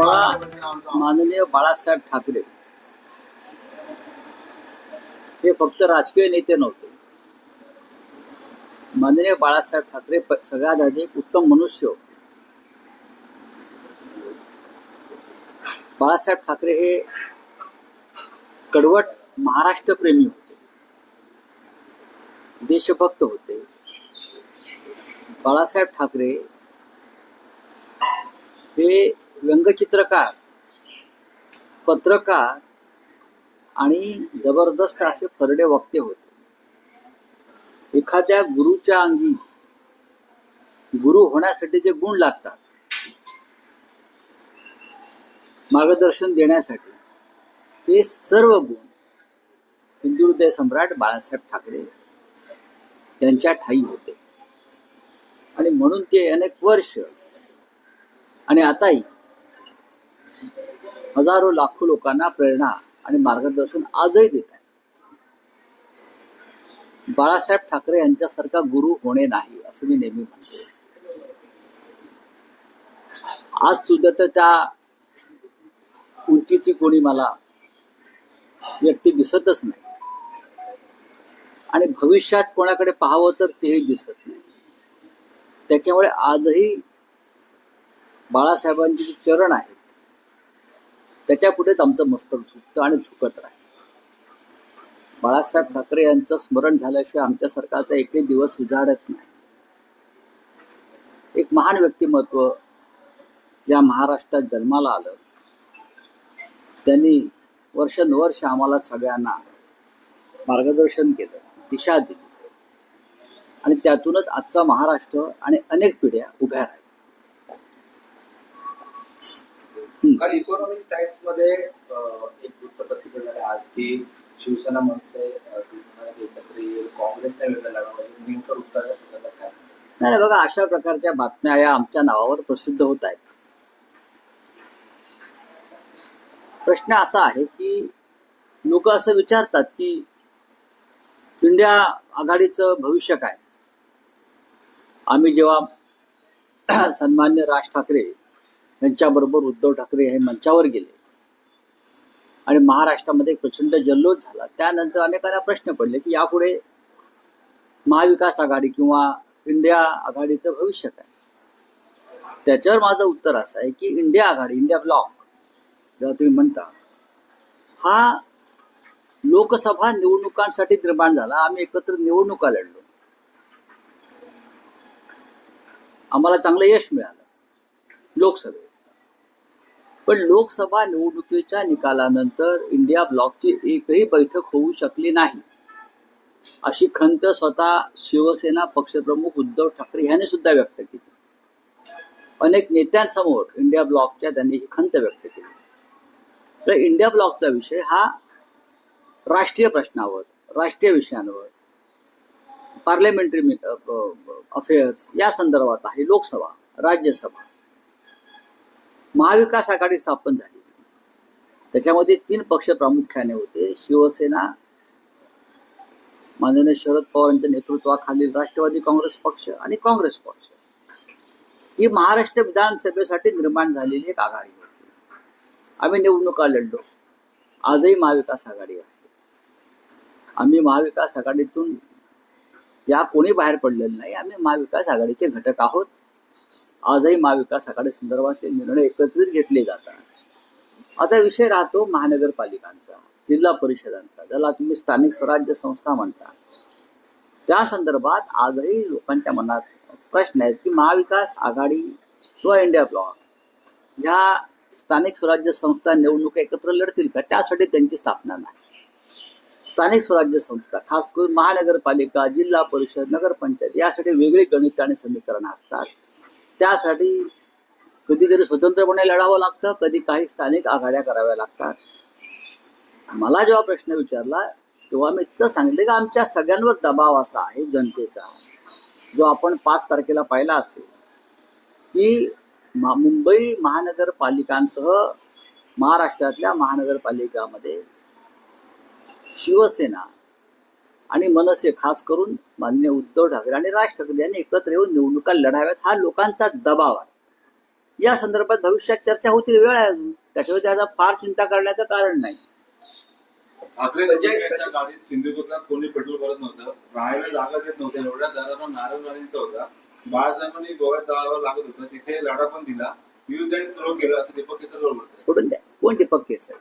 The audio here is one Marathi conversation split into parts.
बाळा माननीय बाळासाहेब ठाकरे. हे फक्त राजकीय नेते नव्हते. माननीय बाळासाहेब ठाकरे सगळ्यात आधी एक उत्तम मनुष्य बाळासाहेब ठाकरे हे कडवट महाराष्ट्रप्रेमी होते. देशभक्त होते. बाळासाहेब ठाकरे हे व्यंगचित्रकार पत्रकार आणि जबरदस्त असे फरडे वक्ते होते. एखाद्या गुरुच्या अंगी गुरु होण्यासाठी जे गुण लागतात मार्गदर्शन देण्यासाठी ते सर्व गुण हिंदुहृदय सम्राट बाळासाहेब ठाकरे यांच्या ठाई होते. आणि म्हणून ते अनेक वर्ष आणि आताही हजारो लाखो लोकांना प्रेरणा आणि मार्गदर्शन आजही देत आहे बाळासाहेब ठाकरे यांच्यासारखा गुरु होणे नाही असं मी नेहमी म्हणतो. आज सुद्धा तर त्या उंचीची कोणी मला व्यक्ती दिसतच नाही. आणि भविष्यात कोणाकडे पाहावं तर तेही दिसत नाही. त्याच्यामुळे आजही बाळासाहेबांचे जे चरण आहेत त्याच्या पुढेच आमचं मस्तक झुकतं आणि झुकत राहील. बाळासाहेब ठाकरे यांचं स्मरण झाल्याशिवाय आमच्या सरकारचा एकही दिवस उजाडत नाही. एक महान व्यक्तिमत्व ज्या महाराष्ट्रात जन्माला आलं त्यांनी वर्षानुवर्ष आम्हाला सगळ्यांना मार्गदर्शन केलं दिशा दिली. आणि त्यातूनच आजचा महाराष्ट्र आणि अनेक पिढ्या उभ्या राहिल्या. काल इकॉनॉमिक टाइम्समध्ये एक वृत्त प्रसिद्ध झालं आज की शिवसेना मनसे एकत्र येईल काँग्रेसने वेगळं लढावं म्हणजे नेमकं वृत्ताच्या नाही नाही, बघा अशा प्रकारच्या बातम्या या आमच्या नावावर प्रसिद्ध होत आहेत. प्रश्न असा आहे की लोक असं विचारतात की इंडिया आघाडीचं भविष्य काय? आम्ही जेव्हा सन्मान्य राज ठाकरे यांच्याबरोबर उद्धव ठाकरे हे मंचावर गेले. आणि महाराष्ट्रामध्ये एक प्रचंड जल्लोष झाला. त्यानंतर अनेकांना प्रश्न पडले की यापुढे महाविकास आघाडी किंवा इंडिया आघाडीचं भविष्य काय? त्याच्यावर माझं उत्तर असं आहे की इंडिया आघाडी इंडिया ब्लॉक ज्याला तुम्ही म्हणता हा लोकसभा निवडणुकांसाठी निर्माण झाला. आम्ही एकत्र निवडणुका लढलो. आम्हाला चांगलं यश मिळालं. लोकसभेत. पण लोकसभा निवडणुकीच्या निकालानंतर इंडिया ब्लॉकची एकही बैठक होऊ शकली नाही. अशी खंत स्वतः शिवसेना पक्षप्रमुख उद्धव ठाकरे यांनी सुद्धा व्यक्त केली. अनेक नेत्यांसमोर इंडिया ब्लॉकच्या त्यांनी ही खंत व्यक्त केली. तर इंडिया ब्लॉकचा विषय हा राष्ट्रीय प्रश्नावर राष्ट्रीय विषयांवर पार्लमेंटरी अफेअर्स या संदर्भात आहे लोकसभा राज्यसभा. महाविकास आघाडी स्थापन झाली. त्याच्यामध्ये तीन पक्ष प्रामुख्याने होते. शिवसेना माननीय शरद पवार यांच्या नेतृत्वाखालील राष्ट्रवादी काँग्रेस पक्ष आणि काँग्रेस पक्ष. ही महाराष्ट्र विधानसभेसाठी निर्माण झालेली एक आघाडी होती. आम्ही निवडणुका लढलो आजही महाविकास आघाडी आहे. आम्ही महाविकास आघाडीतून या कोणी बाहेर पडलेलं नाही. आम्ही महाविकास आघाडीचे घटक आहोत. आजही महाविकास आघाडी संदर्भातले निर्णय एकत्रित घेतले जातात. आता विषय राहतो महानगरपालिकांचा जिल्हा परिषदांचा ज्याला तुम्ही स्थानिक स्वराज्य संस्था म्हणता. त्या संदर्भात आजही लोकांच्या मनात प्रश्न आहेत की महाविकास आघाडी किंवा इंडिया ब्लॉक ह्या स्थानिक स्वराज्य संस्था निवडणुका एकत्र लढतील का? त्यासाठी त्यांची स्थापना नाही. स्थानिक स्वराज्य संस्था खास करून महानगरपालिका जिल्हा परिषद नगरपंचायत यासाठी वेगळी गणित आणि समीकरणं असतात. त्यासाठी कधीतरी स्वतंत्रपणे लढावं लागतं कधी काही स्थानिक आघाड्या कराव्या लागतात. मला जेव्हा प्रश्न विचारला तेव्हा मी इतकं सांगितलं की आमच्या सगळ्यांवर दबाव असा आहे जनतेचा जो आपण पाच तारखेला पाहिला असेल की मुंबई महानगरपालिकांसह महाराष्ट्रातल्या महानगरपालिकामध्ये शिवसेना आणि मनसे खास करून माननीय उद्धव ठाकरे आणि राज ठाकरे यांनी एकत्र येऊन निवडणुका लढाव्यात. हा लोकांचा दबाव आहे. या संदर्भात भविष्यात चर्चा होतील वेळ आहे अजून. त्याच्यावर त्याचा फार चिंता करण्याचं कारण नाही. सिंधुदुर्गात कोणी पेट्रोल भरत नव्हतं राहायला जागा देत नव्हत्या एवढ्या दराला नारायणवाडींचा होता. बाळासाहेबांनी गोव्यात जावं लागत होतं तिथे लढा पण दिला. विरुद्ध आणि थ्रो केलं असं दीपक बोलतो सोडून द्या. कोण दीपक केसर?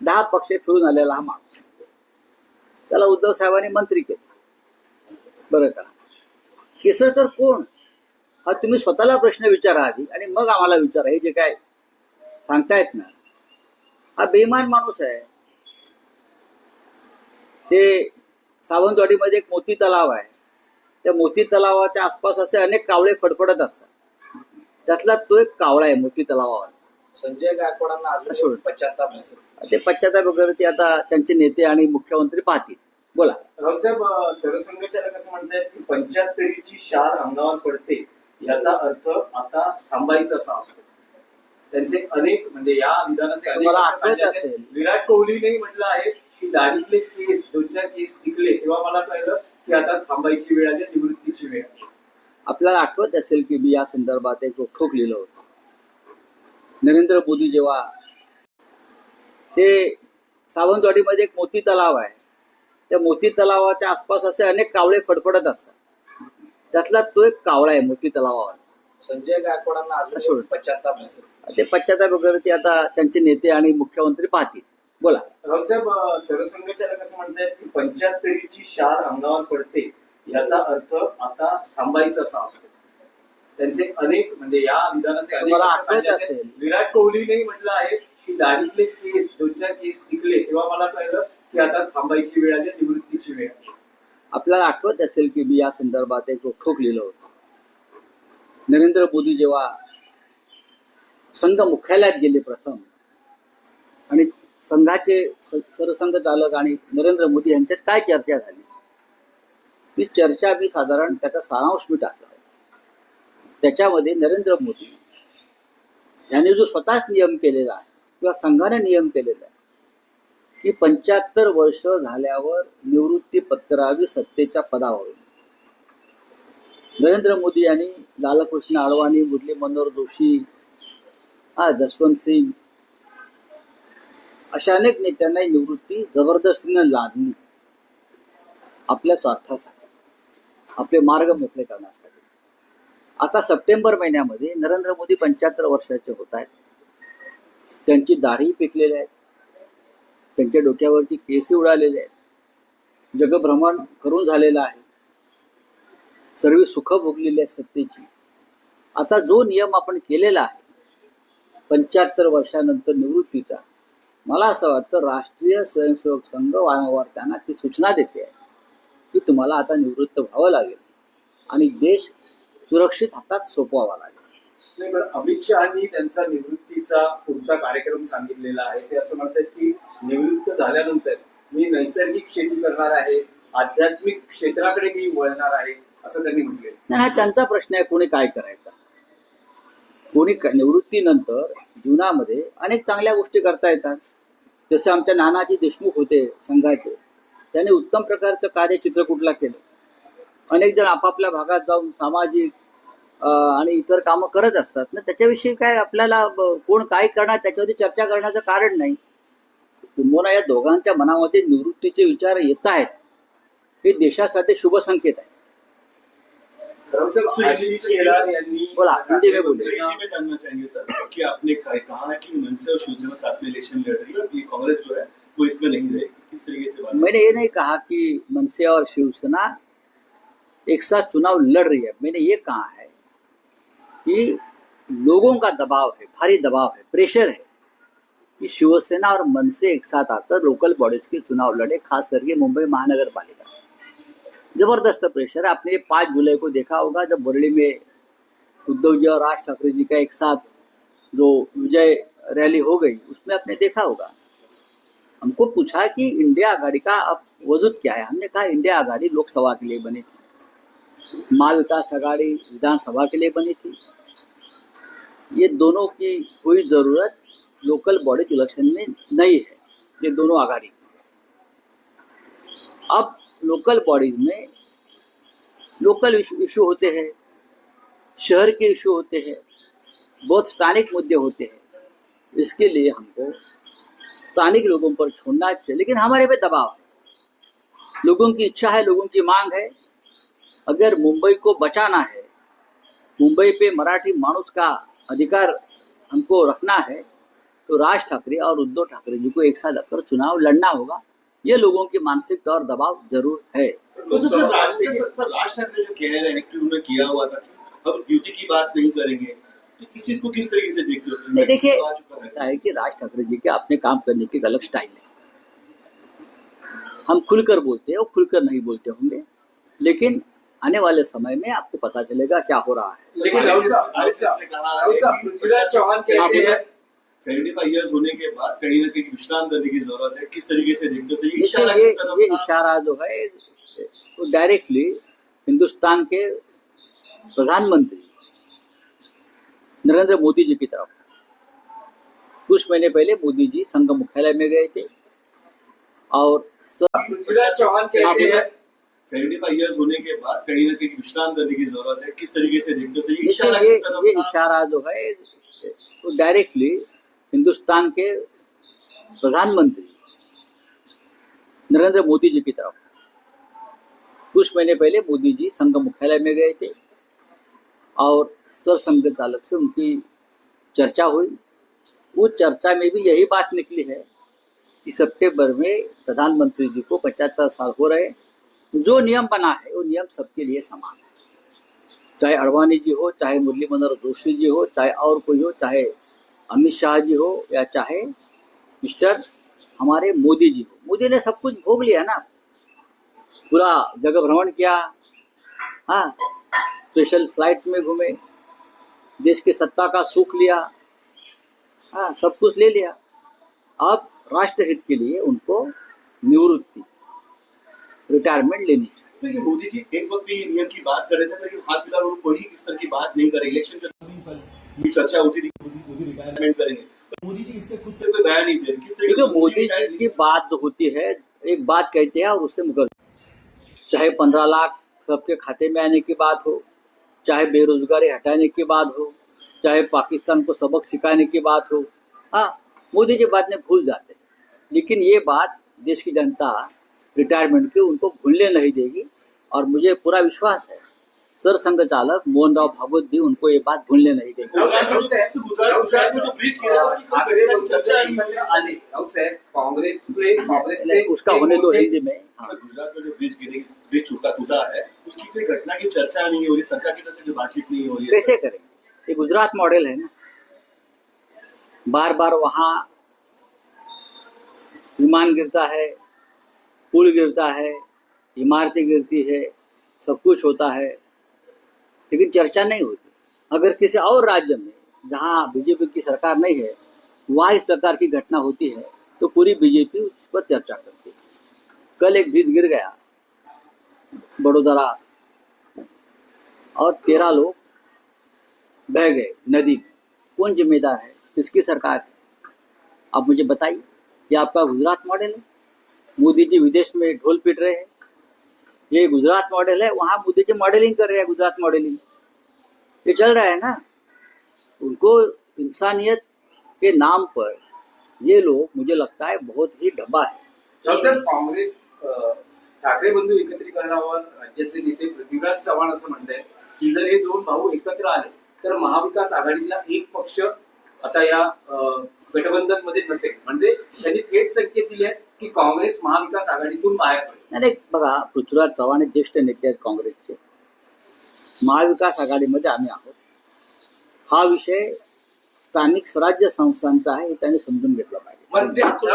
दहा पक्ष फिरून आलेला हा माणूस. त्याला उद्धव साहेबांनी मंत्री केलं. बरं का? केसरकर कोण? हा तुम्ही स्वतःला प्रश्न विचारा आधी आणि मग आम्हाला विचारा. हे जे काय सांगतायत ना हा बेईमान माणूस आहे. ते सावंतवाडीमध्ये एक मोती तलाव आहे. त्या मोती तलावाच्या आसपास असे अनेक कावळे फडफडत असतात. त्यातला तो एक कावळा आहे मोती तलावावरचा. संजय गायकवाडांना पश्चाताप मेसेज ते पश्चाताप वगैरे ते आता त्यांचे नेते आणि मुख्यमंत्री पाहतील. बोला. रावसाहेब सरसंघचालक असं म्हणतायत की पंच्याहत्तरीची शार अंगावर पडते याचा अर्थ आता थांबायचा असा असतो. त्यांचे अनेक म्हणजे या विधानाचे. असेल. विराट कोहलीनेही म्हटलं आहे की दाढीतले केस दोन चार केस टिकले तेव्हा मला कळलं की आता थांबायची वेळ आली निवृत्तीची वेळ आली. आपल्याला आठवत असेल की मी या संदर्भात एक रोखोक लिहिलं होतं. नरेंद्र मोदी जेव्हा ते सावंतवाडीमध्ये एक मोती तलाव आहे. त्या मोती तलावाच्या आसपास असे अनेक कावळे फडफडत असतात. त्यातला तो एक कावळा आहे मोती तलावावरचा. संजय गायकवाडांना पश्चाताप ते पश्चाताप वगैरे ते आता त्यांचे नेते आणि मुख्यमंत्री पाहतील. बोला. रावसाहेब सरसंघचालक असं म्हणतायत की पंच्याहत्तरीची शार अंगावर पडते याचा अर्थ आता थांबायचा असा असतो. त्यांचे अनेक म्हणजे या विधानाचे अनेक. असेल. विराट कोहलीनेही म्हटलं आहे की दाढीतले केस दोन चार केस टिकले तेव्हा मला कळलं की आता थांबायची वेळ आली निवृत्तीची वेळ आली आपल्याला आठवत असेल की मी या संदर्भात एक रोखोक लिहिलं होतं नरेंद्र मोदी जेव्हा संघ मुख्यालयात गेले प्रथम आणि संघाचे सरसंघ चालक आणि नरेंद्र मोदी यांच्यात काय चर्चा झाली ती चर्चा मी साधारण त्याचा सारांश मी टाकला. त्याच्यामध्ये नरेंद्र मोदी यांनी जो स्वतःच नियम केलेला आहे किंवा संघाने नियम केलेला आहे की पंच्याहत्तर वर्ष झाल्यावर निवृत्ती पत्करावी सत्तेच्या पदावर नरेंद्र मोदी यांनी लालकृष्ण अडवाणी मुरली मनोहर जोशी हा जसवंत सिंग अशा अनेक नेत्यांना ही निवृत्ती जबरदस्तीनं लादली. आपल्या स्वार्थासाठी. आपले मार्ग मोकळे करण्यासाठी. आता सप्टेंबर महिन्यामध्ये नरेंद्र मोदी पंच्याहत्तर वर्षाचे होत आहेत. त्यांची दाढी पिकलेली आहे त्यांच्या डोक्यावरची केसी उडालेले आहेत. जगभ्रमण करून झालेलं आहे. सर्व सुख भोगलेली आहेत सत्तेची. आता जो नियम आपण केलेला आहे पंच्याहत्तर वर्षानंतर निवृत्तीचा मला असं वाटतं राष्ट्रीय स्वयंसेवक संघ वारंवार त्यांना ती सूचना देते. आहे की तुम्हाला आता निवृत्त व्हावं लागेल. आणि देश सुरक्षित हातात सोपवावा लागेल. अमित शहानी त्यांचा निवृत्तीचा पुढचा कार्यक्रम सांगितलेला आहे. ते असं म्हणतात की निवृत्त झाल्यानंतर मी नैसर्गिक शेती करणार आहे आध्यात्मिक क्षेत्राकडे मी वळणार आहे असं त्यांनी म्हटले. नाही हा त्यांचा प्रश्न आहे कोणी काय करायचा? कोणी निवृत्तीनंतर जीवनामध्ये अनेक चांगल्या गोष्टी करता येतात. जसे आमच्या नानाजी देशमुख होते संघाचे त्यांनी उत्तम प्रकारचं कार्य चित्रकूटला केलं? अनेक जण आपापल्या भागात जाऊन सामाजिक आणि इतर कामं करत असतात. ना त्याच्याविषयी काय आपल्याला कोण काय करणार त्याच्यावरती चर्चा करण्याचं कारण नाही. किंबहुना या दोघांच्या मनामध्ये निवृत्तीचे विचार येत आहेत. हे देशासाठी शुभ संकेत आहे. बोला हिंदी में बोलिए सर हिंदी में जानना चाहेंगे सर कि आपने कहा कहा कि मनसे और शिवसेना साथ में इलेक्शन लड़ रही है और ये कांग्रेस जो है वो इसमें नहीं रहेगी किस तरीके से बात मैंने ये नहीं कहा कि मनसे और शिवसेना एक साथ चुनाव लड़ रही है. मैंने ये कहा है कि लोगों का दबाव है, भारी दबाव है, प्रेशर है कि शिवसेना और मन से एक साथ आकर लोकल बॉडीज के चुनाव लड़े, खास करके मुंबई महानगर पालिका ज़बरदस्त प्रेशर है। आपने पाँच जुलाई को देखा होगा जब बरड़ी में उद्धव जी और राज ठाकरे जी का एक साथ जो विजय रैली हो गई, उसमें आपने देखा होगा। हमको पूछा कि इंडिया आघाड़ी का अब वजूद क्या है? हमने कहा, इंडिया आघाड़ी लोकसभा के लिए बनी थी। महाविकास आघाड़ी विधानसभा के लिए बनी थी। ये दोनों की कोई ज़रूरत लोकल बॉडी इलेक्शन में नहीं है। ये दोनों आघाड़ी अब लोकल बॉडीज में लोकल इशू होते हैं, शहर के इशू होते हैं, बहुत स्थानिक मुद्दे होते हैं। इसके लिए हमको स्थानिक लोगों पर छोड़ना चाहिए। लेकिन हमारे पे दबाव है। लोगों की इच्छा है, लोगों की मांग है। अगर मुंबई को बचाना है मुंबई पे मराठी मानुस का अधिकार हमको रखना है तो राज ठाकरे और उद्धव ठाकरे जी को एक साथ रखकर चुनाव लड़ना होगा। ये लोगों की मानसिक और दबाव ज़रूर है। तो राज ठाकरे सर राज ठाकरे जो कह रहे हैं कि उन्होंने किया हुआ था अब युति की बात नहीं करेंगे। तो इस चीज़ को किस तरीके से देखते हो देखिए है। ऐसा है कि राज ठाकरे जी के अपने काम करने की एक अलग स्टाइल है। हम खुलकर बोलते हैं और खुलकर नहीं बोलते होंगे। लेकिन आने वाले समय में आपको पता चलेगा क्या हो रहा है। लेकिन राहुल साहब, राहुल आरएसएस ने कहा राहुल साहब, पृथ्वीराज चौहान कहते हैं सेवेंटी फाइव ईयर्स होने के बाद कहीं ना कहीं विश्राम करने की ज़रूरत है। किस तरीके से देखते हो? ये इशारा ये ये इशारा जो है वो डायरेक्टली हिंदुस्तान के प्रधानमंत्री नरेंद्र मोदी जी की तरफ़ कुछ महीने पहले मोदी जी संघ मुख्यालय में गए थे और पृथ्वीराज चौहान कहते हैं सेवेंटी फाइव ईयर्स होने के बाद कहीं ना कहीं विश्राम करने की ज़रूरत है। किस तरीके से देखते हो? इशारा ये ये इशारा जो है वो डायरेक्टली हिंदुस्तान के प्रधानमंत्री नरेंद्र मोदी जी की तरफ़। कुछ महीने पहले मोदी जी संघ मुख्यालय में गए थे और सरसंघ चालक से उनकी चर्चा हुई। उस चर्चा में भी यही बात निकली है कि सितंबर में प्रधानमंत्री जी को पचहत्तर साल हो रहे जो नियम बना है, वो नियम सबके लिए समान है। चाहे अडवाणी जी हो, चाहे मुरली मनोहर जोशी जी हो, चाहे और कोई हो, चाहे अमित शाह जी हो या चाहे मिस्टर हमारे मोदी जी हो। मोदी ने सब कुछ भोग लिया ना। पूरा जगह भ्रमण किया। हाँ स्पेशल फ़्लाइट में घूमे। देश की सत्ता का सुख लिया। हाँ सब कुछ ले लिया। अब राष्ट्रहित के लिए उनको निवृत्ति। रिटायरमेंट लेनी चाहिए। तो ये मोदी जी एक वक्त भी नियम की बात कर रहे थे लेकिन हाल फ़िलहाल उन्होंने कोई इस तरह की बात नहीं करी इलेक्शन की चर्चा उठी थी मोदी रिटायरमेंट करेंगे। मोदी जी इस पे खुद पे कोई बयान नहीं दे रहे। मोदी जी की बात जो होती है एक बात कहते हैं और उससे मुकर चाहे पंद्रह लाख सबके खाते में आने की बात हो चाहे बेरोजगारी हटाने की बात हो चाहे पाकिस्तान को सबक सिखाने की बात हो। हाँ मोदी जी बात में भूल जाते लेकिन ये बात देश की जनता रिटायरमेंट की उनको भूलने नहीं देगी। और मुझे पूरा विश्वास है सर संघ चालक मोहन राव भागवत भी उनको ये बात भूलने नहीं देंगे। तो गिरा उसकी होने दो हिंदी में। हाँ। गुजरात में जो ब्रिज ब्रिज टूटा टूटा है उसकी कोई घटना की चर्चा नहीं हो रही सरकार की तरफ़ से जो बातचीत नहीं हो रही कैसे करें? ये गुजरात मॉडल है ना। बार बार वहाँ विमान गिरता है पुल गिरता है, इमारतें गिरती है, सब कुछ होता है, लेकिन चर्चा नहीं होती। अगर किसी और राज्य में, जहाँ बीजेपी की सरकार नहीं है वहाँ इस प्रकार की घटना होती है तो पूरी बीजेपी उस पर चर्चा करती है। कल एक ब्रिज गिर गया, बड़ोदरा, और तेरह लोग बह गए नदी में। कौन जिम्मेदार है? किसकी सरकार है? आप मुझे बताइए, ये आपका गुजरात मॉडल है? मोदी जी विदेश में ढोल पीट रहे हैं। ये गुजरात मॉडल है वहां मोदी जी मॉडलिंग कर रहे हैं गुजरात मॉडलिंग ये चल रहा है ना? उनको इंसानियत के नाम पर ये लोग मुझे लगता है बहुत ही डब्बा है। काँग्रेस ठाकरे बंधू एकत्रीकरणावर राज्याचे नेते पृथ्वीराज चव्हाण असं म्हणतायत की जर हे दोन भाऊ एकत्र आले तर महाविकास आघाडीला एक पक्ष आता या गठबंधनमध्ये नसेल म्हणजे त्यांनी थेट संकेत दिले आहेत की काँग्रेस महाविकास आघाडीतून बाहेर पडेल. नाही बघा पृथ्वीराज चव्हाण हे ज्येष्ठ नेते आहेत काँग्रेसचे. महाविकास आघाडीमध्ये आम्ही आहोत. हा विषय स्थानिक स्वराज्य संस्थांचा आहे हे त्यांनी समजून घेतला पाहिजे. मंत्री अतुल